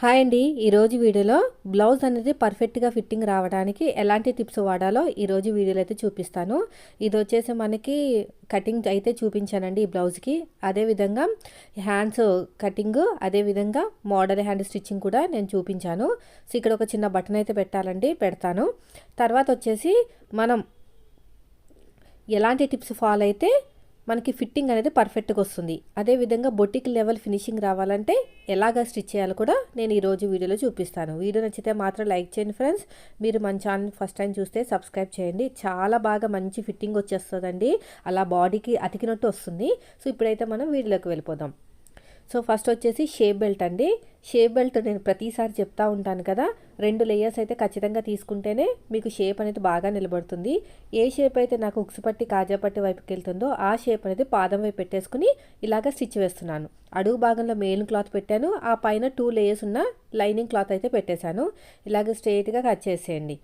Hi అండి. ఈరోజు వీడియోలో బ్లౌజ్ అనేది పర్ఫెక్ట్గా ఫిట్టింగ్ రావడానికి ఎలాంటి టిప్స్ వాడాలో ఈరోజు వీడియోలో అయితే చూపిస్తాను. ఇది వచ్చేసి మనకి కటింగ్ అయితే చూపించానండి ఈ బ్లౌజ్కి. అదేవిధంగా హ్యాండ్స్ కటింగ్ అదేవిధంగా మోడల్ హ్యాండ్ స్టిచ్చింగ్ కూడా నేను చూపించాను. సో ఇక్కడ ఒక చిన్న బటన్ అయితే పెట్టాలండి పెడతాను. తర్వాత వచ్చేసి మనం ఎలాంటి టిప్స్ ఫాలో అయితే మనకి ఫిట్టింగ్ అనేది పర్ఫెక్ట్గా వస్తుంది. అదేవిధంగా బొటిక్ లెవెల్ ఫినిషింగ్ రావాలంటే ఎలాగ స్టిచ్ చేయాలో కూడా నేను ఈరోజు వీడియోలో చూపిస్తాను. వీడియో నచ్చితే మాత్రం లైక్ చేయండి ఫ్రెండ్స్. మీరు మన ఛానల్ ఫస్ట్ టైం చూస్తే సబ్స్క్రైబ్ చేయండి. చాలా బాగా మంచి ఫిట్టింగ్ వచ్చేస్తుందండి. అలా బాడీకి అతికినట్టు వస్తుంది. సో ఇప్పుడైతే మనం వీడియోలోకి వెళ్ళిపోదాం. సో ఫస్ట్ వచ్చేసి షేప్ బెల్ట్ అండి. షేప్ బెల్ట్ నేను ప్రతిసారి చెప్తా ఉంటాను కదా రెండు లేయర్స్ అయితే ఖచ్చితంగా తీసుకుంటేనే మీకు షేప్ అనేది బాగా నిలబడుతుంది. ఏ షేప్ అయితే నాకు ఉక్స్ పట్టి కాజా పట్టి వైపుకి వెళ్తుందో ఆ షేప్ అనేది పాదం వైపు పెట్టేసుకుని ఇలాగ స్టిచ్ వేస్తున్నాను. అడుగు భాగంలో మెయిన్ క్లాత్ పెట్టాను ఆ పైన టూ లేయర్స్ ఉన్న లైనింగ్ క్లాత్ అయితే పెట్టేశాను. ఇలాగ స్ట్రైట్గా కట్ చేసేయండి.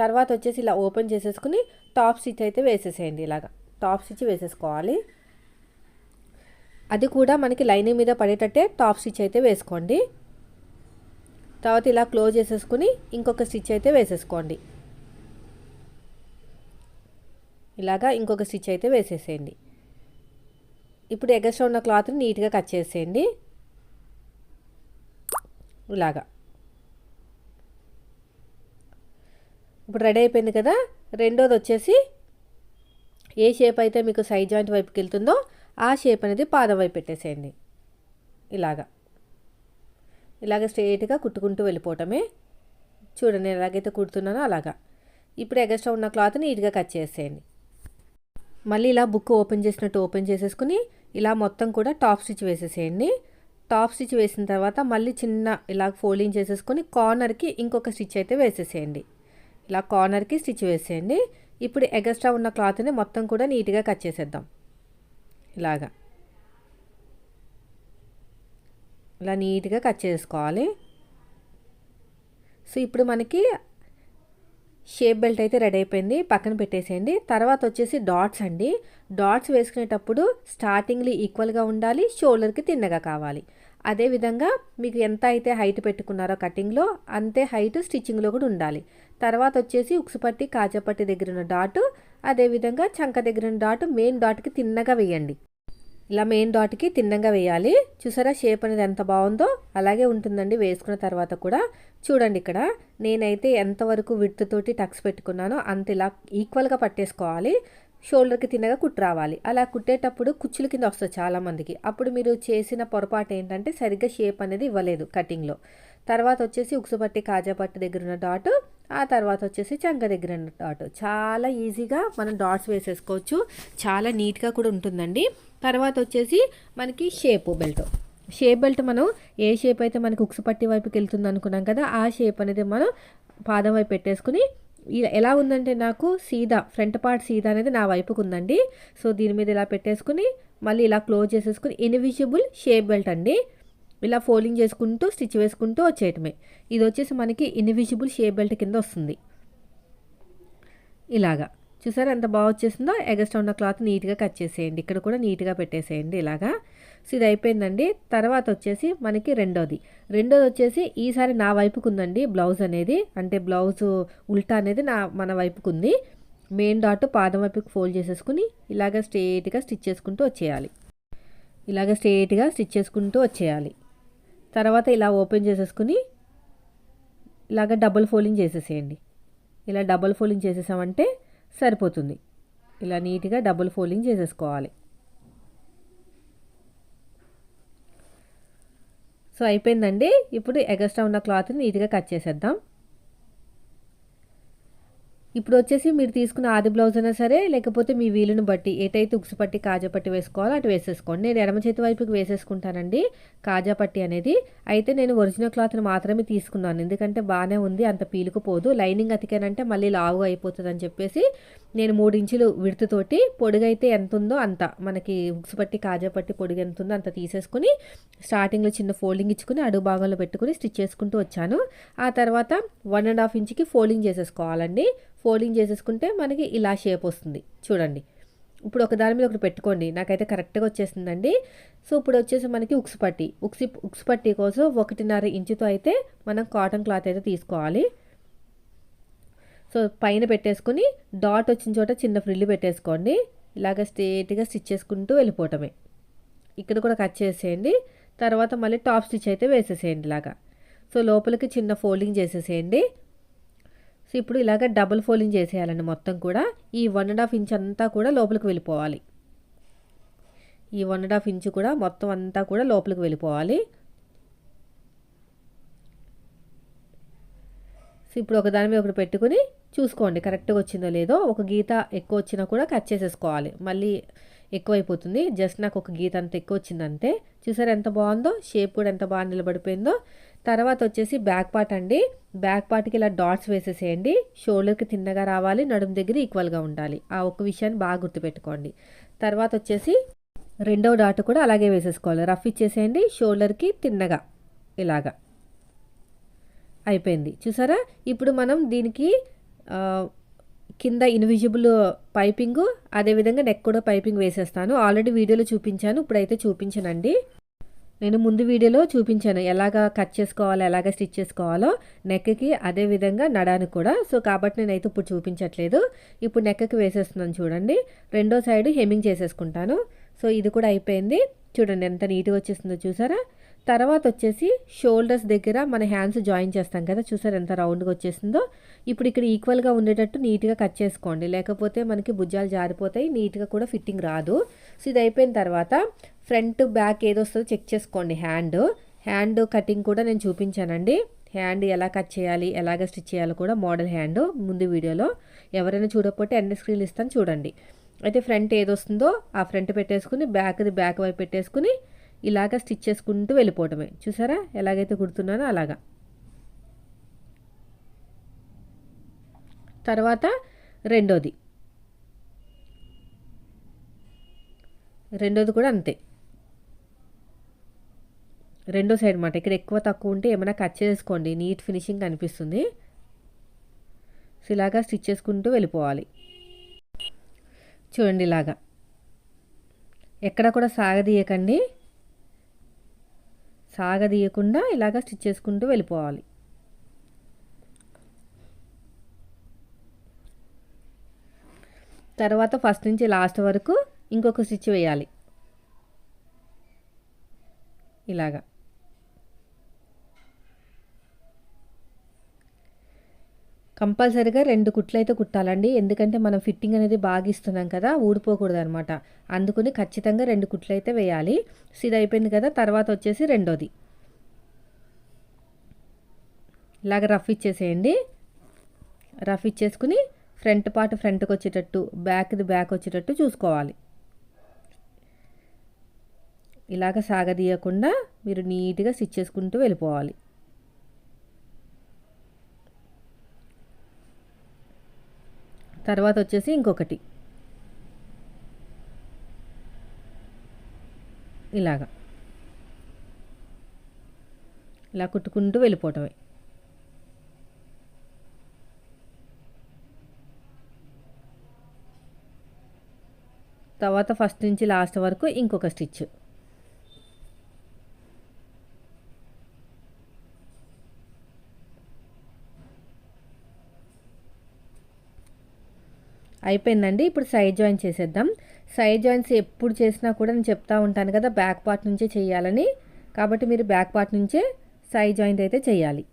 తర్వాత వచ్చేసి ఇలా ఓపెన్ చేసేసుకుని టాప్ స్టిచ్ అయితే వేసేసేయండి ఇలాగ. టాప్ స్టిచ్ వేసేసుకోవాలి. అది కూడా మనకి లైనింగ్ మీద పడేటట్టే టాప్ స్టిచ్ అయితే వేసుకోండి. తర్వాత ఇలా క్లోజ్ చేసేసుకుని ఇంకొక స్టిచ్ అయితే వేసేసుకోండి. ఇలాగా ఇంకొక స్టిచ్ అయితే వేసేసేయండి. ఇప్పుడు ఎగస్ట్రా ఉన్న క్లాత్ని నీట్గా కట్ చేసేయండి. ఇలాగా. ఇప్పుడు రెడీ అయిపోయింది కదా రెండోది వచ్చేసి ఏ షేప్ అయితే మీకు సైడ్ జాయింట్ వైపుకి వెళ్తుందో ఆ షేప్ అనేది పాదం వైపు పెట్టేసేయండి. ఇలాగా. ఇలాగ స్ట్రేట్గా కుట్టుకుంటూ వెళ్ళిపోవటమే. చూడండి నేను ఎలాగైతే కుడుతున్నానో అలాగా. ఇప్పుడు ఎగస్ట్రా ఉన్న క్లాత్ నీట్గా కట్ చేసేయండి. మళ్ళీ ఇలా బుక్ ఓపెన్ చేసినట్టు ఓపెన్ చేసేసుకుని ఇలా మొత్తం కూడా టాప్ స్టిచ్ వేసేసేయండి. టాప్ స్టిచ్ వేసిన తర్వాత మళ్ళీ చిన్న ఇలా ఫోల్డింగ్ చేసేసుకొని కార్నర్కి ఇంకొక స్టిచ్ అయితే వేసేసేయండి. ఇలా కార్నర్కి స్టిచ్ వేసేయండి. ఇప్పుడు ఎగస్ట్రా ఉన్న క్లాత్ని మొత్తం కూడా నీట్గా కట్ చేసేద్దాం. ఇలాగా. ఇలా నీట్గా కట్ చేసుకోవాలి. సో ఇప్పుడు మనకి షేప్ బెల్ట్ అయితే రెడీ అయిపోయింది. పక్కన పెట్టేసేయండి. తర్వాత వచ్చేసి డాట్స్ అండి. డాట్స్ వేసుకునేటప్పుడు స్టార్టింగ్లో ఈక్వల్గా ఉండాలి షోల్డర్కి తిన్నగా కావాలి. అదేవిధంగా మీకు ఎంత అయితే హైట్ పెట్టుకున్నారో కటింగ్లో అంతే హైట్ స్టిచ్చింగ్లో కూడా ఉండాలి. తర్వాత వచ్చేసి ఉక్సుపట్టి కాజపట్టి దగ్గర ఉన్న డాట్ అదేవిధంగా చంక దగ్గర ఉన్న డాట్ మెయిన్ డాట్కి తిన్నగా వేయండి. ఇలా మెయిన్ డాట్కి తిన్నంగా వేయాలి. చూసారా షేప్ అనేది ఎంత బాగుందో? అలాగే ఉంటుందండి. వేసుకున్న తర్వాత కూడా చూడండి ఇక్కడ. నేనైతే ఎంతవరకు విడ్త్ తోటి టక్స్ పెట్టుకున్నానో అంత ఇలా ఈక్వల్గా పట్టేసుకోవాలి. షోల్డర్కి తిన్నగా కుట్టు రావాలి. అలా కుట్టేటప్పుడు కుచ్చుల కింద వస్తుంది చాలామందికి. అప్పుడు మీరు చేసిన పొరపాటు ఏంటంటే సరిగ్గా షేప్ అనేది ఇవ్వలేదు కటింగ్లో. తర్వాత వచ్చేసి ఉక్సుపట్టి కాజాపట్టి దగ్గర ఉన్న డాట్ ఆ తర్వాత వచ్చేసి చంక దగ్గర ఉన్న డాట్. చాలా ఈజీగా మనం డాట్స్ వేసేసుకోవచ్చు. చాలా నీట్గా కూడా ఉంటుందండి. తర్వాత వచ్చేసి మనకి షేప్ బెల్ట్. షేప్ బెల్ట్ మనం ఏ షేప్ అయితే మనకి ఉక్సుపట్టి వైపుకి వెళ్తుంది అనుకున్నాం కదా ఆ షేప్ అనేది మనం పాదం వైపు పెట్టేసుకుని ఎలా ఉందంటే నాకు సీదా ఫ్రంట్ పార్ట్ సీదా అనేది నా వైపుకు ఉందండి సో దీని మీద ఇలా పెట్టేసుకుని మళ్ళీ ఇలా క్లోజ్ చేసేసుకుని ఇన్విజిబుల్ షేప్ బెల్ట్ అండి. ఇలా ఫోల్డింగ్ చేసుకుంటూ స్టిచ్ వేసుకుంటూ వచ్చేయటమే. ఇది వచ్చేసి మనకి ఇన్విజిబుల్ షేప్ బెల్ట్ కింద వస్తుంది. ఇలాగా. చూసారా ఎంత బాగా వచ్చేసిందో? ఎగస్ట్ ఉన్న క్లాత్ నీట్గా కట్ చేసేయండి. ఇక్కడ కూడా నీట్గా పెట్టేసేయండి ఇలాగా. సో ఇది అయిపోయిందండి. తర్వాత వచ్చేసి మనకి రెండోది. రెండోది వచ్చేసి ఈసారి నా వైపుకు ఉందండి బ్లౌజ్ అనేది. అంటే బ్లౌజ్ ఉల్టా అనేది నా మన వైపుకు ఉంది. మెయిన్ డాట్ పాదం వైపుకి ఫోల్డ్ చేసేసుకుని ఇలాగ స్ట్రేట్గా స్టిచ్ చేసుకుంటూ వచ్చేయాలి. ఇలాగ స్ట్రేట్గా స్టిచ్ చేసుకుంటూ వచ్చేయాలి. తర్వాత ఇలా ఓపెన్ చేసేసుకుని ఇలాగ డబుల్ ఫోల్డింగ్ చేసేసేయండి. ఇలా డబుల్ ఫోల్డింగ్ చేసేసామంటే సరిపోతుంది. ఇలా నీట్గా డబుల్ ఫోల్డింగ్ చేసేసుకోవాలి. సో అయిపోయిందండి. ఇప్పుడు ఎగస్ట్రా ఉన్న క్లాత్ని నీట్గా కట్ చేసేద్దాం. ఇప్పుడు వచ్చేసి మీరు తీసుకున్న ఆది బ్లౌజ్ అయినా సరే లేకపోతే మీ వీలుని బట్టి ఏటైతే ఉక్సు పట్టి కాజా పట్టి వేసుకోవాలో అటు వేసేసుకోండి. నేను ఎడమ చేతి వైపుకి వేసేసుకుంటానండి కాజా పట్టి అనేది. అయితే నేను ఒరిజినల్ క్లాత్ని మాత్రమే తీసుకున్నాను. ఎందుకంటే బాగానే ఉంది అంత పీలుకుపోదు. లైనింగ్ అతికానంటే మళ్ళీ లావు అయిపోతుంది అని చెప్పేసి నేను మూడు ఇంచులు విడుతుతోటి పొడుగైతే ఎంత ఉందో అంత. మనకి ఉక్సు పట్టి కాజా పట్టి పొడుగు ఎంత ఉందో అంత తీసేసుకుని స్టార్టింగ్లో చిన్న ఫోల్డింగ్ ఇచ్చుకుని అడుగు భాగంలో పెట్టుకుని స్టిచ్ చేసుకుంటూ వచ్చాను. ఆ తర్వాత వన్ అండ్ హాఫ్ ఇంచ్కి ఫోల్డింగ్ చేసేసుకోవాలండి. ఫోల్డింగ్ చేసేసుకుంటే మనకి ఇలా షేప్ వస్తుంది. చూడండి. ఇప్పుడు ఒక దాని మీద ఒకటి పెట్టుకోండి. నాకైతే కరెక్ట్గా వచ్చేసిందండి సో ఇప్పుడు వచ్చేసి మనకి ఉక్స్ పట్టి. ఉక్సి ఉక్స్ పట్టి కోసం ఒకటిన్నర ఇంచుతో అయితే మనం కాటన్ క్లాత్ అయితే తీసుకోవాలి. సో పైన పెట్టేసుకొని డాట్ వచ్చిన చోట చిన్న ఫ్రిల్లు పెట్టేసుకోండి. ఇలాగ స్ట్రేట్గా స్టిచ్ చేసుకుంటూ వెళ్ళిపోవటమే. ఇక్కడ కూడా కట్ చేసేయండి. తర్వాత మళ్ళీ టాప్ స్టిచ్ అయితే వేసేసేయండి ఇలాగా. సో లోపలికి చిన్న ఫోల్డింగ్ చేసేసేయండి. సో ఇప్పుడు ఇలాగ డబుల్ ఫోల్డింగ్ చేసేయాలండి మొత్తం కూడా. ఈ వన్ అండ్ హాఫ్ ఇంచ్ అంతా కూడా లోపలికి వెళ్ళిపోవాలి. ఈ వన్ అండ్ హాఫ్ ఇంచ్ కూడా మొత్తం అంతా కూడా లోపలికి వెళ్ళిపోవాలి. సో ఇప్పుడు ఒక దాని మీద ఒకటి పెట్టుకుని చూసుకోండి కరెక్ట్గా వచ్చిందో లేదో. ఒక గీత ఎక్కువ వచ్చినా కూడా కట్ చేసేసుకోవాలి. మళ్ళీ ఎక్కువైపోతుంది. జస్ట్ నాకు ఒక గీత అంత ఎక్కువ వచ్చిందంటే చూసారు ఎంత బాగుందో? షేప్ కూడా ఎంత బాగా నిలబడిపోయిందో. తర్వాత వచ్చేసి బ్యాక్ పార్ట్ అండి. బ్యాక్ పార్ట్కి ఇలా డాట్స్ వేసేసేయండి. షోల్డర్కి తిన్నగా రావాలి నడుము దగ్గర ఈక్వల్గా ఉండాలి. ఆ ఒక్క విషయాన్ని బాగా గుర్తుపెట్టుకోండి. తర్వాత వచ్చేసి రెండవ డాట్ కూడా అలాగే వేసేసుకోవాలి. రఫ్ ఇచ్చేసేయండి షోల్డర్కి తిన్నగా ఇలాగా. అయిపోయింది. చూసారా? ఇప్పుడు మనం దీనికి కింద ఇన్విజిబుల్ పైపింగ్ అదేవిధంగా నెక్ కూడా పైపింగ్ వేసేస్తాను. ఆల్రెడీ వీడియోలో చూపించాను ఇప్పుడైతే చూపించనండి. నేను ముందు వీడియోలో చూపించాను ఎలాగ కట్ చేసుకోవాలో ఎలాగ స్టిచ్ చేసుకోవాలో. నెక్కి అదేవిధంగా నడానికి కూడా. సో కాబట్టి నేనైతే ఇప్పుడు చూపించట్లేదు. ఇప్పుడు నెక్కి వేసేస్తున్నాను చూడండి. రెండో సైడ్ హెమ్మింగ్ చేసేసుకుంటాను. సో ఇది కూడా అయిపోయింది. చూడండి ఎంత నీట్గా వచ్చేస్తుందో చూసారా? తర్వాత వచ్చేసి షోల్డర్స్ దగ్గర మన హ్యాండ్స్ జాయిన్ చేస్తాం కదా చూసారు ఎంత రౌండ్గా వచ్చేసిందో? ఇప్పుడు ఇక్కడ ఈక్వల్గా ఉండేటట్టు నీట్గా కట్ చేసుకోండి. లేకపోతే మనకి భుజాలు జారిపోతాయి నీట్గా కూడా ఫిట్టింగ్ రాదు. సో ఇది అయిపోయిన తర్వాత ఫ్రంట్ బ్యాక్ ఏదో వస్తుందో చెక్ చేసుకోండి హ్యాండ్. హ్యాండ్ కటింగ్ కూడా నేను చూపించానండి. హ్యాండ్ ఎలా కట్ చేయాలి ఎలాగ స్టిచ్ చేయాలో కూడా మోడల్ హ్యాండ్ ముందు వీడియోలో. ఎవరైనా చూడకపోతే ఎండ్ స్క్రీన్ ఇస్తాను చూడండి. అయితే ఫ్రంట్ ఏది వస్తుందో ఆ ఫ్రంట్ పెట్టేసుకుని బ్యాక్ది బ్యాక్ వైపు పెట్టేసుకుని ఇలాగ స్టిచ్ చేసుకుంటూ వెళ్ళిపోవటమే. చూసారా? ఎలాగైతే కుడుతున్నానో అలాగా. తర్వాత రెండోది. రెండోది కూడా అంతే. రెండో సైడ్ మాట. ఇక్కడ ఎక్కువ తక్కువ ఉంటే ఏమైనా కట్ చేసుకోండి. నీట్ ఫినిషింగ్ కనిపిస్తుంది. సో ఇలాగా స్టిచ్ చేసుకుంటూ వెళ్ళిపోవాలి. చూడండి ఇలాగా. ఎక్కడ కూడా సాగదీయకండి. సాగదీయకుండా ఇలాగ స్టిచ్ చేసుకుంటూ వెళ్ళిపోవాలి. తర్వాత ఫస్ట్ నుంచి లాస్ట్ వరకు ఇంకొక స్టిచ్ వేయాలి. ఇలాగా. కంపల్సరీగా రెండు కుట్లయితే కుట్టాలండి. ఎందుకంటే మనం ఫిట్టింగ్ అనేది బాగా ఇస్తున్నాం కదా ఊడిపోకూడదు అనమాట అందుకని ఖచ్చితంగా రెండు కుట్లయితే వేయాలి. సిద్ధ ఇది అయిపోయింది కదా తర్వాత వచ్చేసి రెండోది. ఇలాగ రఫ్ ఇచ్చేసేయండి. రఫ్ ఇచ్చేసుకుని ఫ్రంట్ పార్ట్ ఫ్రంట్కి వచ్చేటట్టు బ్యాక్ది బ్యాక్ వచ్చేటట్టు చూసుకోవాలి. ఇలాగ సాగదీయకుండా మీరు నీట్గా స్టిచ్ చేసుకుంటూ వెళ్ళిపోవాలి. తర్వాత వచ్చేసి ఇంకొకటి. ఇలాగా. ఇలా కుట్టుకుంటూ వెళ్ళిపోవటమే. తర్వాత ఫస్ట్ నుంచి లాస్ట్ వరకు ఇంకొక స్టిచ్. అయిపోయిందండి. ఇప్పుడు సైడ్ జాయిన్ చేసేద్దాం. సైడ్ జాయింట్స్ ఎప్పుడు చేసినా కూడా నేను చెప్తా ఉంటాను కదా బ్యాక్ పార్ట్ నుంచే చేయాలని. కాబట్టి మీరు బ్యాక్ పార్ట్ నుంచే సైడ్ జాయింట్ అయితే చేయాలి.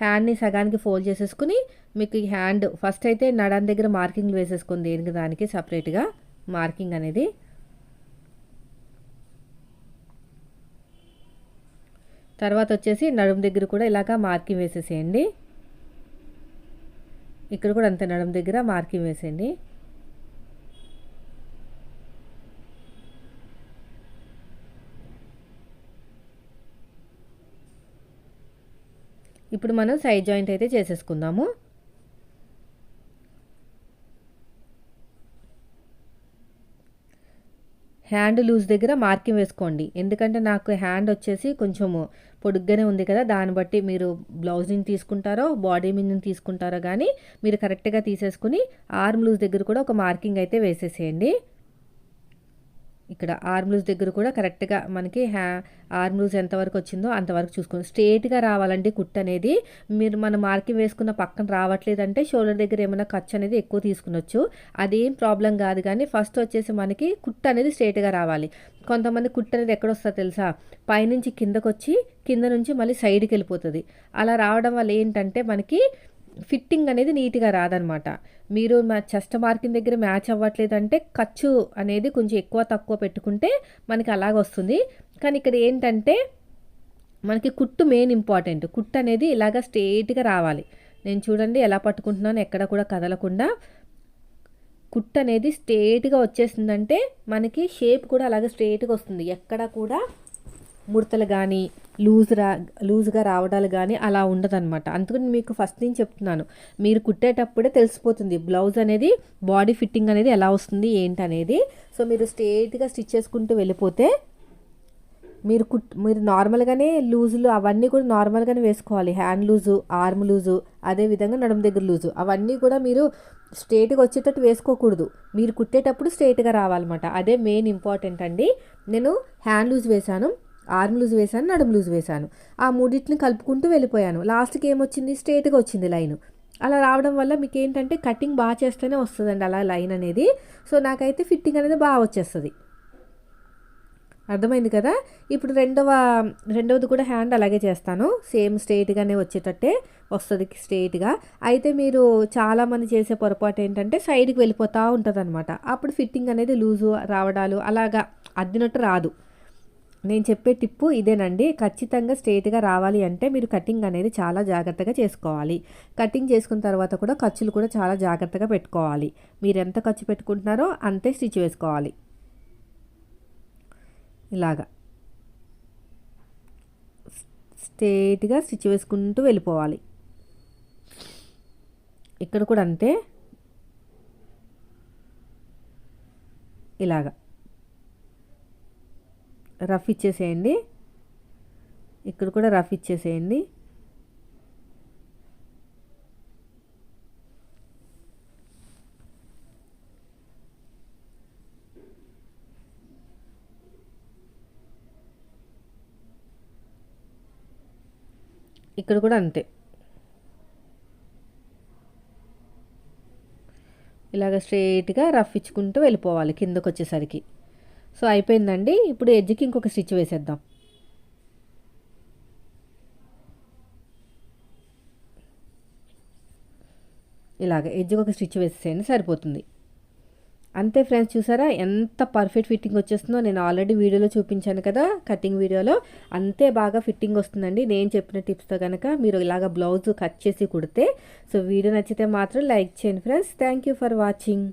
హ్యాండ్ని సగానికి ఫోల్డ్ చేసేసుకుని మీకు ఈ హ్యాండ్ ఫస్ట్ అయితే నడాన్ దగ్గర మార్కింగ్ వేసేసుకుంది దేనికి దానికి సపరేట్గా మార్కింగ్ అనేది. తర్వాత వచ్చేసి నడుము దగ్గర కూడా ఇలాగా మార్కింగ్ వేసేసేయండి. ఇక్కడ కూడా అంతే నడుము దగ్గర మార్కింగ్ వేసేయండి. ఇప్పుడు మనం సైడ్ జాయింట్ అయితే చేసేసుకుందాము. హ్యాండ్ లూజ్ దగ్గర మార్కింగ్ వేసుకోండి. ఎందుకంటే నాకు హ్యాండ్ వచ్చేసి కొంచెము పొడుగ్గానే ఉంది కదా దాన్ని బట్టి మీరు బ్లౌజ్ని తీసుకుంటారో బాడీ మీద తీసుకుంటారో కానీ మీరు కరెక్ట్గా తీసేసుకుని ఆర్మ్ లూజ్ దగ్గర కూడా ఒక మార్కింగ్ అయితే వేసేసేయండి. ఇక్కడ ఆర్మ్లూజ్ దగ్గర కూడా కరెక్ట్గా మనకి హ్యా ఆర్మ్లూజ్ ఎంతవరకు వచ్చిందో అంతవరకు చూసుకోండి. స్ట్రేట్గా రావాలండి కుట్ అనేది. మీరు మన మార్కింగ్ వేసుకున్న పక్కన రావట్లేదంటే షోల్డర్ దగ్గర ఏమైనా ఖర్చు అనేది ఎక్కువ తీసుకునొచ్చు. అదేం ప్రాబ్లం కాదు కానీ ఫస్ట్ వచ్చేసి మనకి కుట్ అనేది స్ట్రేట్గా రావాలి. కొంతమంది కుట్ అనేది ఎక్కడ వస్తుందో తెలుసా? పైనుంచి కిందకొచ్చి కింద నుంచి మళ్ళీ సైడ్కి వెళ్ళిపోతుంది. అలా రావడం వల్ల ఏంటంటే మనకి ఫిట్టింగ్ అనేది నీట్గా రాదనమాట. మీరు మా చెస్ట్ మార్కింగ్ దగ్గర మ్యాచ్ అవ్వట్లేదంటే ఖర్చు అనేది కొంచెం ఎక్కువ తక్కువ పెట్టుకుంటే మనకి అలాగ వస్తుంది. కానీ ఇక్కడ ఏంటంటే మనకి కుట్టు మెయిన్ ఇంపార్టెంట్. కుట్టు అనేది ఇలాగ స్ట్రేట్గా రావాలి. నేను చూడండి ఎలా పట్టుకుంటున్నాను ఎక్కడ కూడా కదలకుండా. కుట్టు అనేది స్ట్రేట్గా వచ్చేసిందంటే మనకి షేప్ కూడా అలాగే స్ట్రేట్గా వస్తుంది. ఎక్కడ కూడా ముడతలు కానీ లూజ్ రా లూజ్గా రావడాలు కానీ అలా ఉండదన్నమాట. అందుకని మీకు ఫస్ట్ నేను చెప్తున్నాను. మీరు కుట్టేటప్పుడే తెలిసిపోతుంది బ్లౌజ్ అనేది బాడీ ఫిట్టింగ్ అనేది ఎలా వస్తుంది ఏంటి అనేది సో మీరు స్ట్రేట్గా స్టిచ్ చేసుకుంటూ వెళ్ళిపోతే మీరు కుట్ మీరు నార్మల్గానే లూజులు అవన్నీ కూడా నార్మల్గానే వేసుకోవాలి. హ్యాండ్ లూజు ఆర్మ్ లూజు అదేవిధంగా నడుము దగ్గర లూజు. అవన్నీ కూడా మీరు స్ట్రేట్గా వచ్చేటట్టు వేసుకోకూడదు. మీరు కుట్టేటప్పుడు స్ట్రేట్గా రావాలన్నమాట. అదే మెయిన్ ఇంపార్టెంట్ అండి. నేను హ్యాండ్ లూజ్ వేశాను. ఆర్మ్ లూజ్ వేశాను నడుము లూజ్ వేశాను. ఆ మూడింటిని కలుపుకుంటూ వెళ్ళిపోయాను. లాస్ట్కి ఏమొచ్చింది? స్ట్రేట్గా వచ్చింది లైన్. అలా రావడం వల్ల మీకు ఏంటంటే కటింగ్ బాగా చేస్తేనే వస్తుందండి అలా లైన్ అనేది. సో నాకైతే ఫిట్టింగ్ అనేది బాగా వచ్చేస్తుంది. అర్థమైంది కదా? ఇప్పుడు రెండవ రెండవది కూడా హ్యాండ్ అలాగే చేస్తాను. సేమ్ స్ట్రేట్గానే వచ్చేటట్టే వస్తుంది స్ట్రేట్గా అయితే మీరు చాలామంది చేసే పొరపాటు ఏంటంటే సైడ్కి వెళ్ళిపోతూ ఉంటుంది అనమాట అప్పుడు ఫిట్టింగ్ అనేది లూజు రావడాలు అలాగా అద్దినట్టు రాదు. నేను చెప్పే టిప్పు ఇదేనండి. ఖచ్చితంగా స్ట్రేట్గా రావాలి అంటే మీరు కటింగ్ అనేది చాలా జాగ్రత్తగా చేసుకోవాలి. కటింగ్ చేసుకున్న తర్వాత కూడా ఖర్చులు కూడా చాలా జాగ్రత్తగా పెట్టుకోవాలి. మీరు ఎంత ఖర్చు పెట్టుకుంటున్నారో అంతే స్టిచ్ వేసుకోవాలి. ఇలాగా. స్ట్రేట్గా స్టిచ్ వేసుకుంటూ వెళ్ళిపోవాలి. ఇక్కడ కూడా అంతే. ఇలాగా. రఫ్ ఇచ్చేసేయండి. ఇక్కడ కూడా రఫ్ ఇచ్చేసేయండి. ఇక్కడ కూడా అంతే. ఇలాగ స్ట్రైట్గా రఫ్ ఇచ్చుకుంటూ వెళ్ళిపోవాలి కిందకు వచ్చేసరికి సో అయిపోయిందండి. ఇప్పుడు ఎడ్జ్కి ఇంకొక స్టిచ్ వేసేద్దాం. ఇలాగ ఎడ్జ్కి ఒక స్టిచ్ వేసేయండి సరిపోతుంది. అంతే ఫ్రెండ్స్ చూసారా? ఎంత పర్ఫెక్ట్ ఫిట్టింగ్ వచ్చేస్తుందో. నేను ఆల్రెడీ వీడియోలో చూపించాను కదా కటింగ్ వీడియోలో. అంతే బాగా ఫిట్టింగ్ వస్తుందండి. నేను చెప్పిన టిప్స్తో కనుక మీరు ఇలాగ బ్లౌజ్ కట్ చేసి కుడితే. సో వీడియో నచ్చితే మాత్రం లైక్ చేయండి friends. Thank you for watching.